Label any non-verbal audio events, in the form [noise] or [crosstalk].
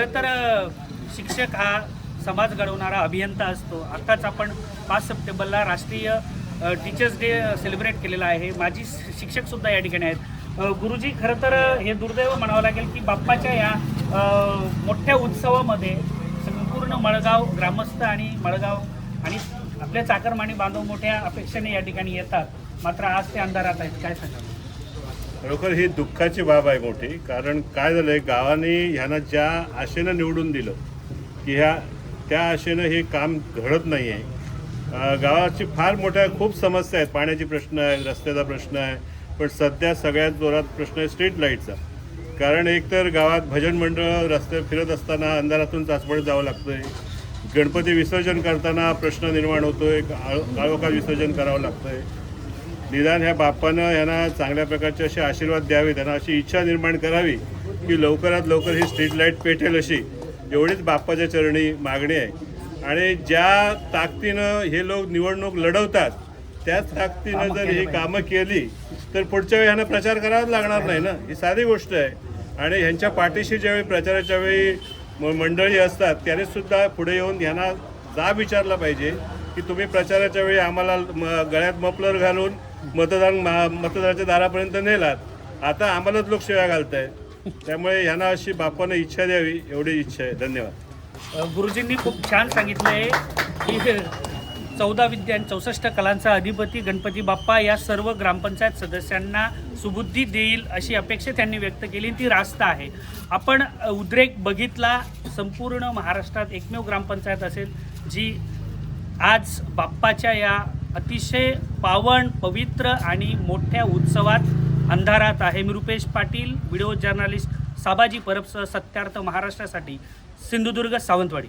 खरं तर शिक्षक हा समाज घडवणारा अभियंता असतो. आत्ताच आपण पाच सप्टेंबरला राष्ट्रीय टीचर्स डे सेलिब्रेट केलेला आहे. माझी शिक्षकसुद्धा या ठिकाणी आहेत. गुरुजी खरं तर हे दुर्दैव म्हणावं लागेल की बाप्पाच्या या मोठ्या उत्सवामध्ये संपूर्ण मळगाव ग्रामस्थ आणि मळगाव आणि आपल्या चाकरमानी बांधव मोठ्या अपेक्षेने या ठिकाणी येतात. मात्र आज ते अंधारात आहेत. काय सांगा खरोखर ही दुःखाची बाब आहे मोठी. कारण काय झालंय गावाने ह्यांना ज्या आशेनं निवडून दिलं की ह्या त्या आशेनं हे काम घडत नाही आहे गावाची फार मोठ्या खूप समस्या आहेत. पाण्याची प्रश्न आहे रस्त्याचा प्रश्न आहे पण सध्या सगळ्यात जोरात प्रश्न आहे स्ट्रीट लाईटचा. कारण एकतर गावात भजन मंडळ रस्त्यावर फिरत असताना अंधारातून चाचपडत जावं लागतंय. गणपती विसर्जन करताना प्रश्न निर्माण होतो काळो- काळोखात विसर्जन करावं लागतं आहे निदान ह्या बाप्पानं यांना चांगल्या प्रकारचे असे आशीर्वाद द्यावे त्यांना अशी इच्छा निर्माण करावी की लवकरात लवकर ही स्ट्रीट लाइट पेटेल अशी. एवढीच बाप्पाच्या चरणी मागणी आहे. आणि ज्या ताकदीनं हे लोक निवडणूक लढवतात त्याच ताकदीनं जर ही कामं केली तर पुढच्या वेळी ह्यांना प्रचार करावाच लागणार नाही ना? ही साधी गोष्ट आहे. आणि ह्यांच्या पाठीशी ज्यावेळी प्रचाराच्या वेळी म- मंडळी असतात त्याने सुद्धा पुढे येऊन ह्यांना जाब विचारला पाहिजे की तुम्ही प्रचाराच्या वेळी आम्हाला म- गळ्यात मफलर घालून मतदान मतदाराच्या दारापर्यंत नेलात. आता आम्हालाच लोक शिव्या घालताय. त्यामुळे ह्यांना अशी बापानं इच्छा द्यावी एवढी इच्छा आहे. धन्यवाद. गुरुजींनी खूप छान सांगितलं आहे की [laughs] चौदा विद्या आणि चौसष्ट कलांचा अधिपती गणपती बाप्पा या सर्व ग्रामपंचायत सदस्यांना सुबुद्धी देईल अशी अपेक्षा त्यांनी व्यक्त केली. ती रास्त आहे. आपण उद्रेक बघितला संपूर्ण महाराष्ट्रात एकमेव ग्रामपंचायत असेल जी आज बाप्पाच्या या अतिशय पावन पवित्र आणि मोठ्या उत्सवात अंधारात आहे. मी रुपेश पाटील व्हिडिओ जर्नालिस्ट साबाजी परबसह सत्यार्थ महाराष्ट्रासाठी सिंधुदुर्ग सावंतवाडी.